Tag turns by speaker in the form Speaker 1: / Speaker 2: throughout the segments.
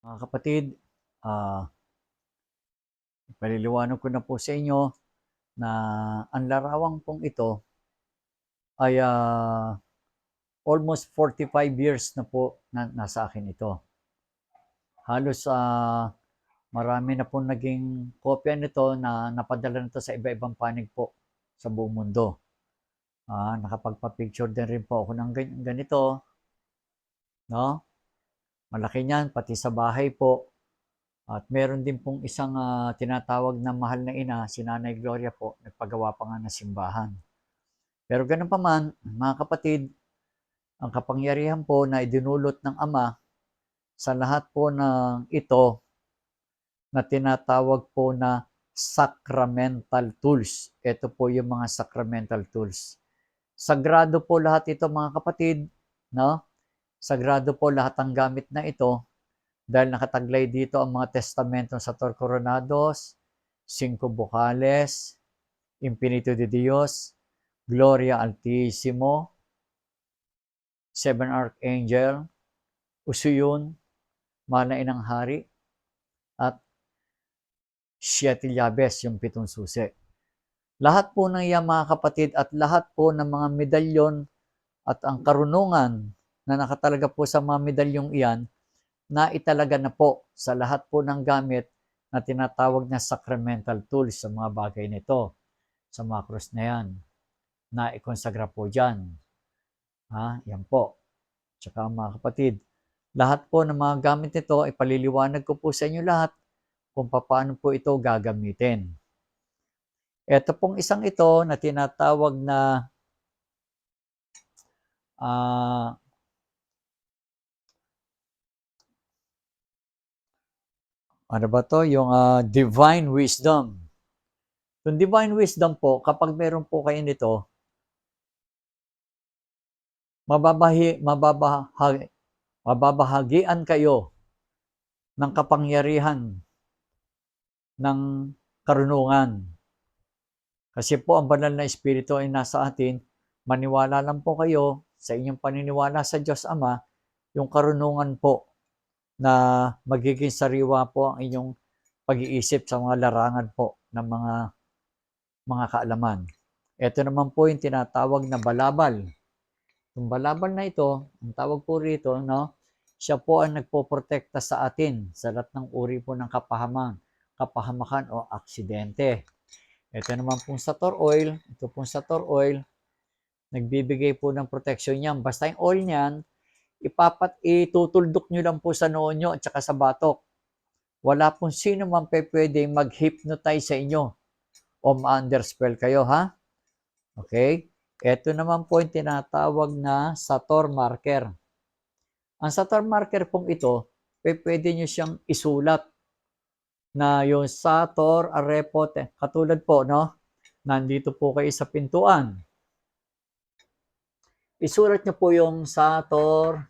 Speaker 1: Mga kapatid, ah, paliliwanag ko na po sa inyo na ang larawang pong ito ay ah, almost 45 years na po na nasa akin ito. Halos ah, marami na po naging kopya nito na napadala nito sa iba-ibang panig po sa buong mundo. Ah, nakapagpa-picture din rin po ako ng gan- ganito. No? Malaki niyan, pati sa bahay po. At meron din pong isang ah, tinatawag na mahal na ina, si Nanay Gloria po, nagpagawa pa nga ng simbahan. Pero ganun pa man, mga kapatid, ang kapangyarihan po na idinulot ng Ama sa lahat po ng ito na tinatawag po na sacramental tools. Ito po yung mga sacramental tools. Sagrado po lahat ito mga kapatid, no? Sagrado po lahat ng gamit na ito dahil nakataglay dito ang mga testamento sa Tor Coronados, Cinco Vocales, Infinito de Dios, Gloria Altissimo, Seven Archangel, Usuyun, Mana Inang Hari, at Siete Llaves, yung pitong susi. Lahat po ng iyan mga kapatid at lahat po ng mga medalyon at ang karunungan na nakatalaga po sa mga medalyong iyan na italaga na po sa lahat po ng gamit na tinatawag na sacramental tools sa mga bagay nito, sa mga krus na yan, na ikonsagra po dyan. Ha? Yan po. Tsaka mga kapatid, lahat po ng mga gamit nito, ipaliliwanag ko po sa inyo lahat kung paano po ito gagamitin. Ito pong isang ito na tinatawag na ah ano ba to? Yung ah, divine wisdom. Yung divine wisdom po, kapag meron po kayo nito, mababahi, mababahagi, mababahagian kayo ng kapangyarihan ng karunungan. Kasi po ang banal na espiritu ay nasa atin, maniwala lang po kayo sa inyong paniniwala sa Diyos Ama, yung karunungan po na magiging sariwa po ang inyong pag-iisip sa mga larangan po ng mga mga kaalaman. Ito naman po yung tinatawag na balabal. Yung balabal na ito, ang tawag po rito, no, siya po ang nagpoprotekta sa atin sa lahat ng uri po ng kapahaman, kapahamakan o aksidente. Ito naman pong Sator oil, ito pong Sator oil, nagbibigay po ng protection niyan. Basta yung oil niyan, ipapat, itutuldok nyo lang po sa noo nyo at saka sa batok. Wala pong sino man pe pwede mag-hypnotize sa inyo o ma-underspell kayo, ha? Okay? Ito naman po yung tinatawag na Sator marker. Ang Sator marker pong ito, pe pwede nyo siyang isulat na yung Sator Arepo, katulad po, no? Nandito po kayo sa pintuan. Isulat nyo po yung Sator,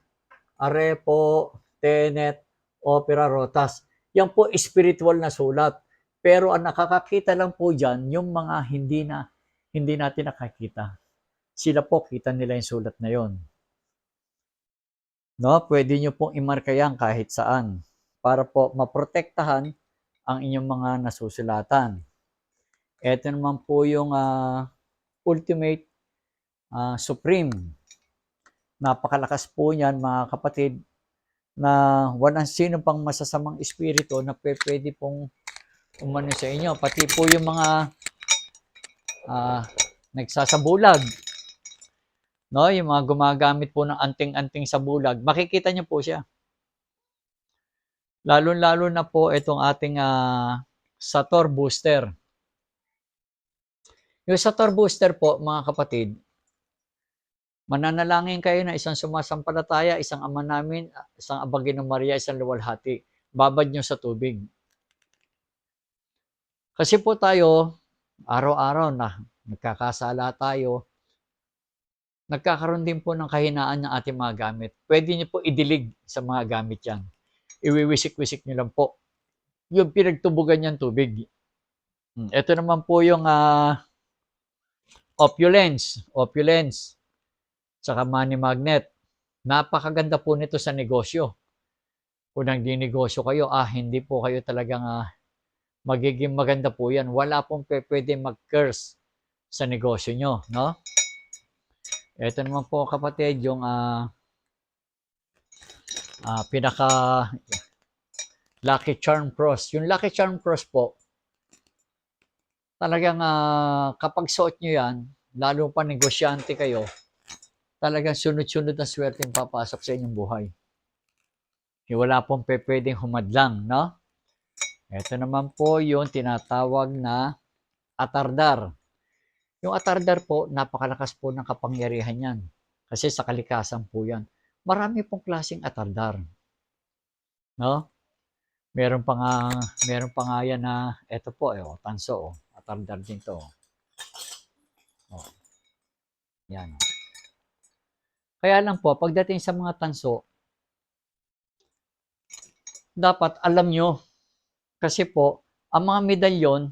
Speaker 1: Arepo, Tenet, Opera, Rotas. Yan po spiritual na sulat. Pero ang nakakakita lang po dyan, yung mga hindi na hindi natin nakakita. Sila po, kita nila yung sulat na yon. No, pwede nyo pong imarka yan kahit saan para po maprotektahan ang inyong mga nasusulatan. Ito naman po yung ah, ultimate ah, supreme. Napakalakas po niyan mga kapatid na walang sino pang masasamang espiritu na pwede pong umano sa inyo. Pati po yung mga ah, nagsasabulag. No, yung mga gumagamit po ng anting-anting sa bulag, makikita niyo po siya. Lalo-lalo na po itong ating ah, Sator booster. Yung Sator booster po, mga kapatid, mananalangin kayo na isang sumasampalataya, isang ama namin, isang abagin ng Maria, isang luwalhati. Babad nyo sa tubig. Kasi po tayo, araw-araw na nagkakasala tayo, nagkakaroon din po ng kahinaan ng ating mga gamit. Pwede niyo po idilig sa mga gamit yan. Iwiwisik-wisik niyo lang po. Yung pinagtubugan niyang tubig. Hmm, Ito naman po yung ah, opulence. Opulence. Tsaka money magnet. Napakaganda po nito sa negosyo. kung nagdinegosyo kayo, ah, hindi po kayo talagang ah, magiging maganda po yan. Wala pong pwede mag-curse sa negosyo nyo, no? Ito naman po kapatid, yung ah, ah, pinaka Lucky Charm Cross. Yung Lucky Charm Cross po, talagang ah, kapag suot nyo yan, lalo pa negosyante kayo, talagang sunod-sunod na swerte yung papasok sa inyong buhay. Eh, Wala pong pwedeng humadlang, no? Ito naman po yung tinatawag na atardar. Yung atardar po, napakalakas po ng kapangyarihan yan. Kasi sa kalikasan po yan. Marami pong klaseng atardar. No? Meron pa nga, meron pa nga yan na, eto po, eh, oh, tanso, oh. atardar din to. Oh. Yan. oh. Kaya lang po, pagdating sa mga tanso, dapat alam nyo, kasi po, ang mga medalyon,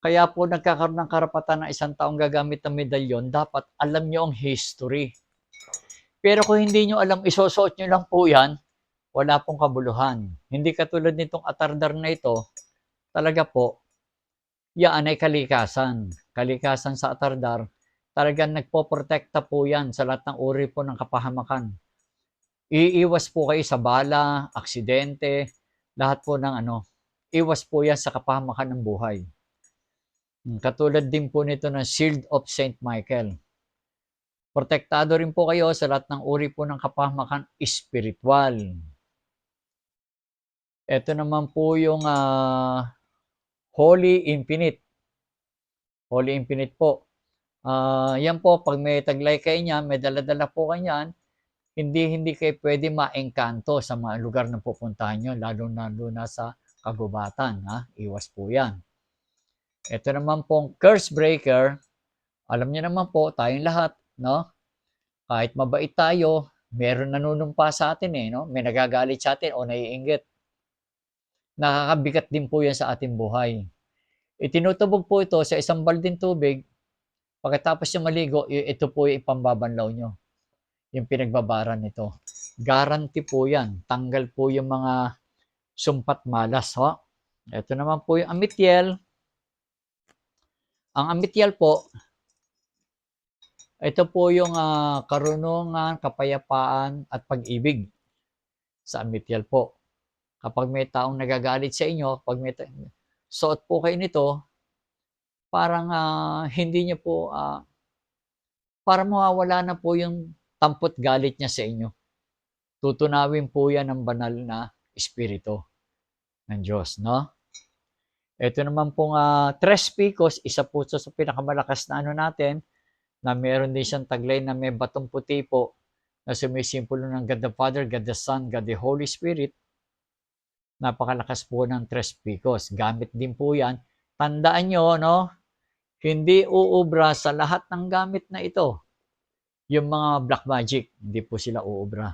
Speaker 1: kaya po nagkakaroon ng karapatan ng isang taong gagamit ng medalyon, dapat alam nyo ang history. Pero kung hindi nyo alam, isusuot nyo lang po yan, wala pong kabuluhan. Hindi katulad nitong atardar na ito, talaga po, yan ay kalikasan. Kalikasan sa atardar, talagang nagpoprotekta po yan sa lahat ng uri po ng kapahamakan. Iiwas po kayo sa bala, aksidente, lahat po ng ano, iwas po yan sa kapahamakan ng buhay. Hmm, Katulad din po nito ng Shield of St. Michael. Protektado rin po kayo sa lahat ng uri po ng kapahamakan espiritual. Ito naman po yung ah, Holy Infinite. Holy Infinite po. Ah, yan po, pag may taglay kayo niyan, may daladala po kayo niyan, hindi hindi kayo pwede maengkanto sa mga lugar na pupuntahan nyo, lalo na, lalo na sa kagubatan. Ha? Iwas po yan. Ito naman pong curse breaker. Alam niyo naman po, tayong lahat, no? Kahit mabait tayo, meron nanunumpa sa atin eh, no? May nagagalit sa atin o naiinggit. Nakakabigat din po yan sa ating buhay. Itinutubog po ito sa isang balding tubig. Pagkatapos niya maligo, ito po yung ipambabanlaw nyo. Yung pinagbabaran nito. Guarantee po yan. Tanggal po yung mga sumpat malas. Ho? Ito naman po yung amityel. Ang amityel po, ito po yung ah, karunungan, kapayapaan at pag-ibig sa amityel po. Kapag may taong nagagalit sa inyo, pag may ta- suot po kayo nito, parang ah, hindi niya po, ah, parang mawawala na po yung tampot galit niya sa inyo. Tutunawin po yan ng banal na espiritu ng Diyos, no? Ito naman pong uh, Tres Picos, isa po sa pinakamalakas na ano natin, na meron din siyang taglay na may batong puti po na sumisimbolo ng God the Father, God the Son, God the Holy Spirit. Napakalakas po ng Tres Picos. Gamit din po yan. Tandaan nyo, no? Hindi uubra sa lahat ng gamit na ito. Yung mga black magic, hindi po sila uubra.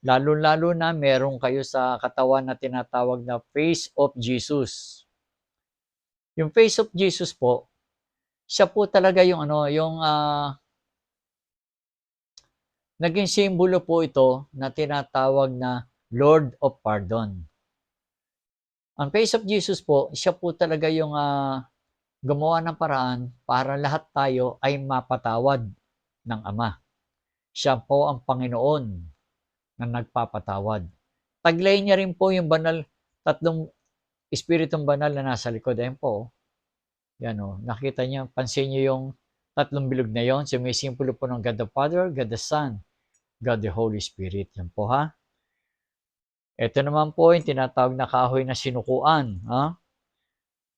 Speaker 1: Lalo-lalo na meron kayo sa katawan na tinatawag na face of Jesus. Yung face of Jesus po, siya po talaga yung ano, yung ah, naging simbolo po ito na tinatawag na Lord of Pardon. Ang face of Jesus po, siya po talaga yung ah, gumawa ng paraan para lahat tayo ay mapatawad ng Ama. Siya po ang Panginoon na nagpapatawad. Taglay niya rin po yung banal, tatlong espiritong banal na nasa likod. Ayan po. oh. Yan o. Nakita niyo, pansin niyo yung tatlong bilog na yon. Sumisimbolo po ng God the Father, God the Son, God the Holy Spirit. Yan po ha. Ito naman po yung tinatawag na kahoy na sinukuan. Ha?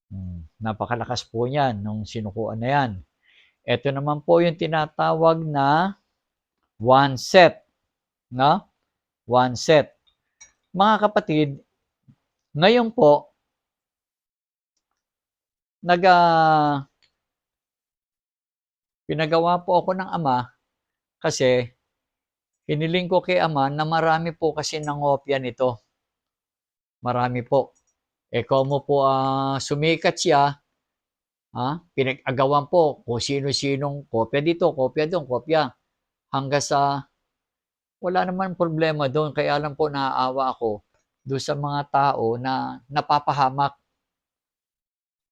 Speaker 1: Hmm, napakalakas po niyan nung sinukuan na yan. Ito naman po yung tinatawag na one set. No? One set. Mga kapatid, ngayon po, nag ah, pinagawa po ako ng ama kasi hiniling ko kay ama na marami po kasi nangopya nito. Marami po. Eh kung mo po ah, sumikat siya, ha, pinag-agawan po kung sino-sinong kopya dito, kopya doon, kopya. Hanggang sa wala naman problema doon. Kaya alam po naaawa ako do sa mga tao na napapahamak.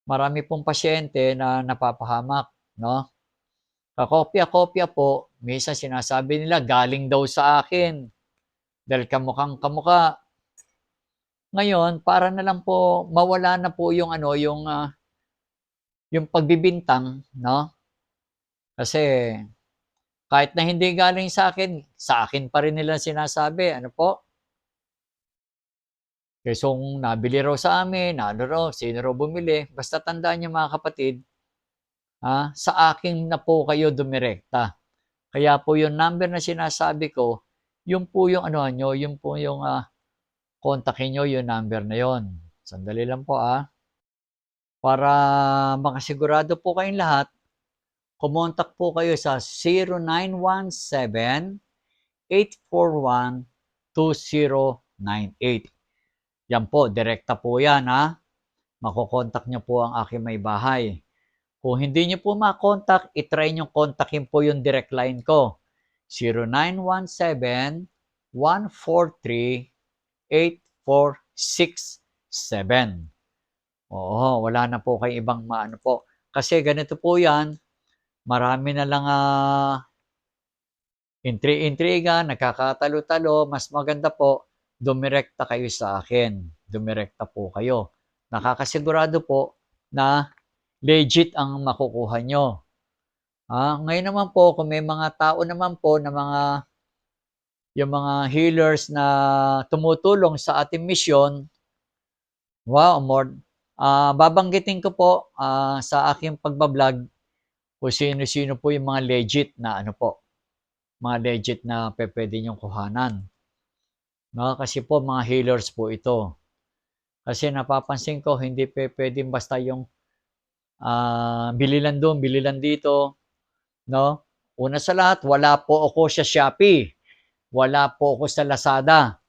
Speaker 1: Marami pong pasyente na napapahamak, no? Kakopya-kopya po, minsan sinasabi nila galing daw sa akin dahil kamukhang kamuka. Ngayon, para na lang po mawala na po yung ano, yung ah, yung pagbibintang, no? Kasi kahit na hindi galing sa akin, sa akin pa rin nila sinasabi, ano po? Kesong nabili raw sa amin, ano raw, sino raw bumili. Basta tandaan niyo mga kapatid, ha, sa akin na po kayo dumirekta. Kaya po yung number na sinasabi ko, yung po yung ano nyo, yung po yung ah, kontakin nyo yung number na yon. Sandali lang po ah. Para makasigurado po kayong lahat, kumontak po kayo sa 0917-841-2098. Yan po, direkta po yan ha. Makokontak nyo po ang aking may bahay. Kung hindi nyo po makontak, itry nyo kontakin po yung direct line ko. 0917-143-8467. Oo, wala na po kayong ibang maano po. Kasi ganito po yan, marami na lang uh, intri-intriga, nakakatalo-talo, mas maganda po, dumirekta kayo sa akin. Dumirekta po kayo. Nakakasigurado po na legit ang makukuha nyo. Ah, ngayon naman po, kung may mga tao naman po na mga yung mga healers na tumutulong sa ating mission, wow, more, ah, babanggitin ko po ah, sa aking pagbablog kung sino-sino po yung mga legit na ano po, mga legit na pwede nyong kuhanan. No? Kasi po mga healers po ito. Kasi napapansin ko, hindi pwedeng basta yung uh, bili lang doon, bili lang dito. No? Una sa lahat, wala po ako sa Shopee. Wala po ako sa Lazada.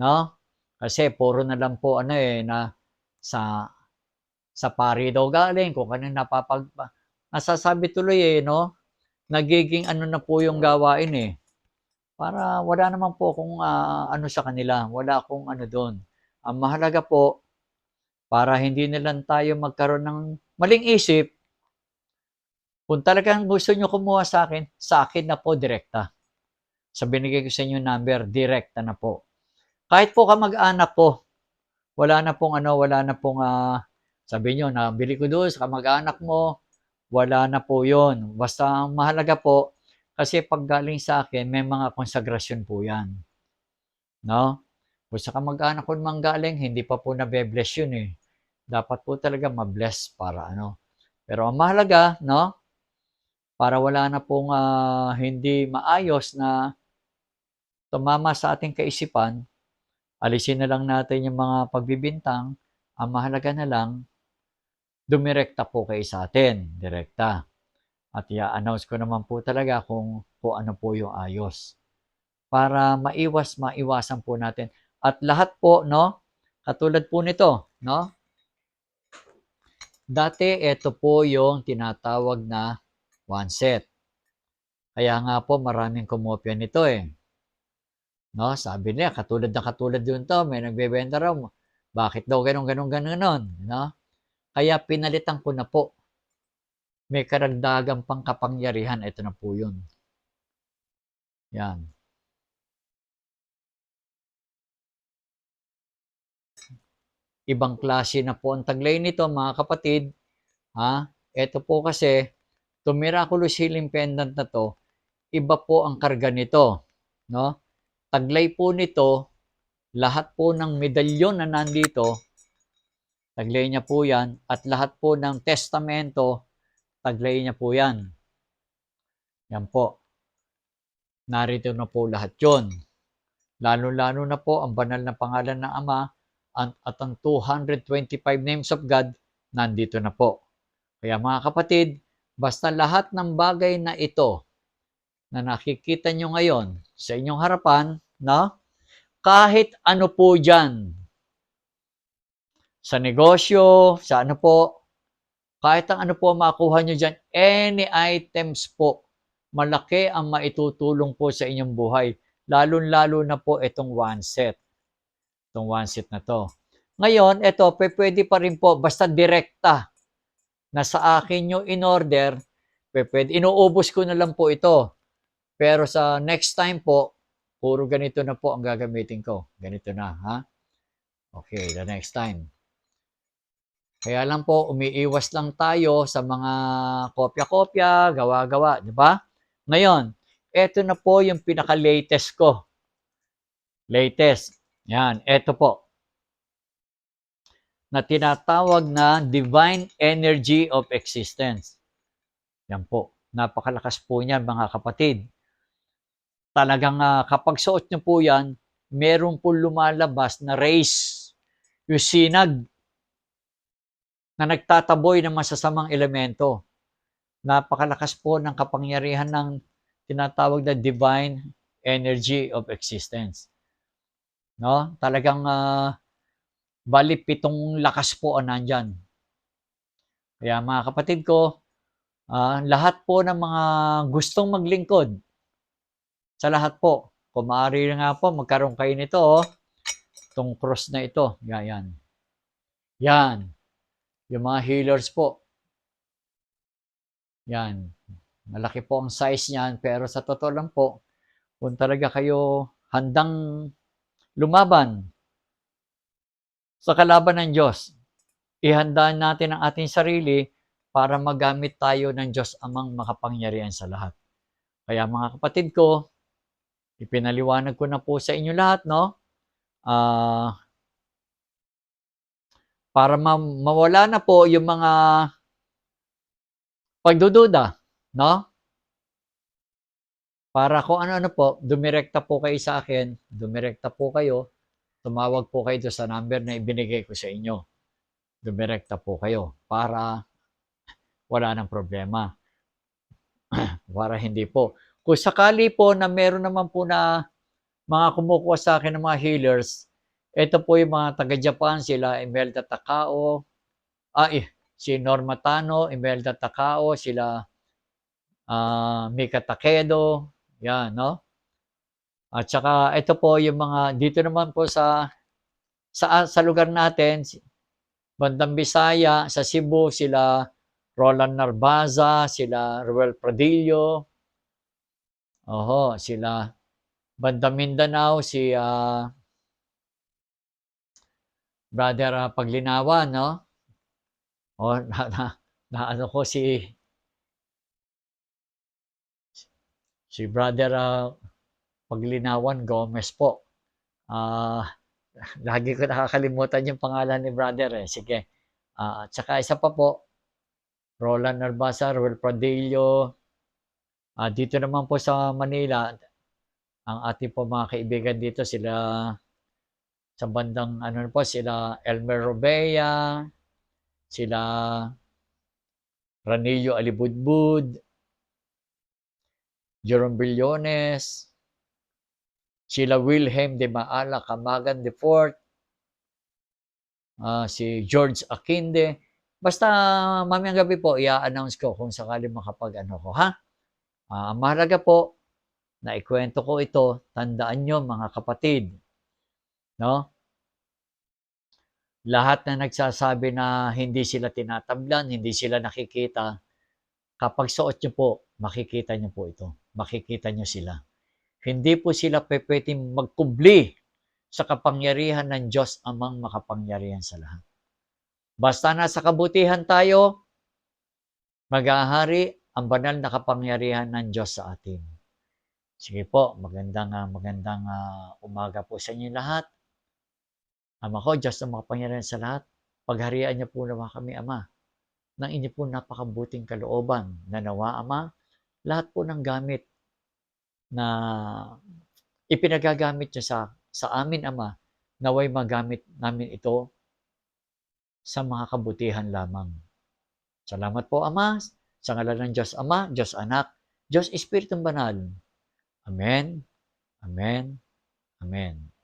Speaker 1: No? Kasi puro na lang po ano eh na sa sa pari daw galing kung kanang napapag nasasabi tuloy eh no nagiging ano na po yung gawain eh para wala naman po kung uh, ano sa kanila wala akong ano doon ang mahalaga po para hindi na lang tayo magkaroon ng maling isip kung talagang gusto nyo kumuha sa akin, sa akin na po direkta. Sa binigay ko sa inyo number, direkta na po. Kahit po ka mag-anak po, wala na pong ano, wala na pong uh, sabi nyo, nabili ko doon sa kamag-anak mo, wala na po yon. Basta ang mahalaga po, kasi pag galing sa akin, may mga konsagrasyon po yan. No? Kung sa kamag-anak ko naman galing, hindi pa po nabe-bless yun eh. Dapat po talaga ma-bless para ano. Pero ang mahalaga, no? Para wala na pong uh, hindi maayos na tumama sa ating kaisipan, alisin na lang natin yung mga pagbibintang, ang mahalaga na lang, dumirekta po kayo sa atin, direkta. At i-announce ko naman po talaga kung, kung ano po yung ayos. Para maiwas, maiwasan po natin. At lahat po, no, katulad po nito, no, dati ito po yung tinatawag na one set. Kaya nga po maraming kumopya nito eh. No, sabi niya, katulad na katulad yun to, may nagbebenta raw. Bakit daw ganun, ganun, ganun, ganun, no? Kaya pinalitan ko na po. May karagdagang pang kapangyarihan. Ito na po yun. Yan. Ibang klase na po ang taglay nito, mga kapatid. Ha? Ito po kasi, To miraculous healing pendant na to, iba po ang karga nito. No? Taglay po nito, lahat po ng medalyon na nandito, taglay niya po yan, at lahat po ng testamento, taglay niya po yan. Yan po. Narito na po lahat yon. Lalo-lalo na po ang banal na pangalan ng Ama at ang 225 names of God nandito na po. Kaya mga kapatid, Basta lahat ng bagay na ito na nakikita nyo ngayon sa inyong harapan, no? kahit ano po dyan, sa negosyo, sa ano po, kahit ang ano po makuha nyo dyan, any items po, malaki ang maitutulong po sa inyong buhay. Lalo-lalo na po itong one set. Itong one seat na to. Ngayon, ito, pwede pa rin po, basta direkta na sa akin yung in-order, pwede, inuubos ko na lang po ito. Pero sa next time po, puro ganito na po ang gagamitin ko. Ganito na, ha? Okay, the next time. Kaya lang po, umiiwas lang tayo sa mga kopya-kopya, gawa-gawa, di ba? Ngayon, eto na po yung pinaka-latest ko. Latest. Yan, eto po. Na tinatawag na Divine Energy of Existence. Yan po. Napakalakas po niyan, mga kapatid. Talagang ah, kapag suot niyo po yan, meron po lumalabas na rays. Yung sinag na nagtataboy ng masasamang elemento. Napakalakas po ng kapangyarihan ng tinatawag na divine energy of existence. No? Talagang uh, bali pitong lakas po ang nandyan. Kaya mga kapatid ko, ah, lahat po ng mga gustong maglingkod, sa lahat po, kung maaari nga po, magkaroon kayo nito, oh, itong cross na ito. Yan. Yan. Yung mga healers po. Yan. Malaki po ang size niyan, pero sa totoo lang po, kung talaga kayo handang lumaban sa kalaban ng Diyos, ihanda natin ang ating sarili para magamit tayo ng Diyos amang makapangyarihan sa lahat. Kaya mga kapatid ko, ipinaliwanag ko na po sa inyo lahat, no? Ah, para ma- mawala na po yung mga pagdududa, no? Para kung ano-ano po, dumirekta po kayo sa akin, dumirekta po kayo, tumawag po kayo sa number na ibinigay ko sa inyo. Dumirekta po kayo para wala nang problema. para hindi po. Kung sakali po na meron naman po na mga kumukuha sa akin ng mga healers, ito po yung mga taga-Japan, sila Imelda Takao, ah, eh, si Norma Tano, Imelda Takao, sila ah, Mika Takedo, yan, no? At saka ito po yung mga, dito naman po sa, sa, sa lugar natin, Bandang Bisaya, sa Cebu, sila Roland Narbaza, sila Ruel Pradillo, oho, sila Bandang Mindanao, si ah, Brother ah, Paglinawan, no? O, na, na, na ano ko si si Brother ah, Paglinawan Gomez po. Ah, lagi ko nakakalimutan yung pangalan ni Brother eh. Sige. Ah, at saka isa pa po, Roland Narbasa, Ruel Pradillo. Ah, dito naman po sa Manila, ang ating po mga kaibigan dito sila sa bandang ano po sila Elmer Robea, sila Ranillo Alibudbud, Jerome Brillones, sila Wilhelm de Maala Camagan de Fort, ah, si George Akinde. Basta mamayang gabi po, i-announce ko kung sakali makapag ano ko, ha? Ang mahalaga po, na ikwento ko ito, tandaan nyo mga kapatid, no? Lahat na nagsasabi na hindi sila tinatablan, hindi sila nakikita, kapag suot nyo po, makikita nyo po ito. Makikita nyo sila. Hindi po sila pwedeng magkubli sa kapangyarihan ng Diyos amang makapangyarihan sa lahat. Basta nasa kabutihan tayo, maghahari ang banal na kapangyarihan ng Diyos sa atin. Sige po, magandang ah, magandang ah, umaga po sa inyo lahat. Ama ko, Diyos na makapangyarihan sa lahat, pagharian niyo po naman kami, Ama, ng inyo po napakabuting kalooban na nawa, Ama, lahat po ng gamit na ipinagagamit niyo sa, sa amin, Ama, naway magamit namin ito sa mga kabutihan lamang. Salamat po, Ama, sa ngalan ng Diyos Ama, Diyos Anak, Diyos Espiritong Banal. Amen, Amen, Amen.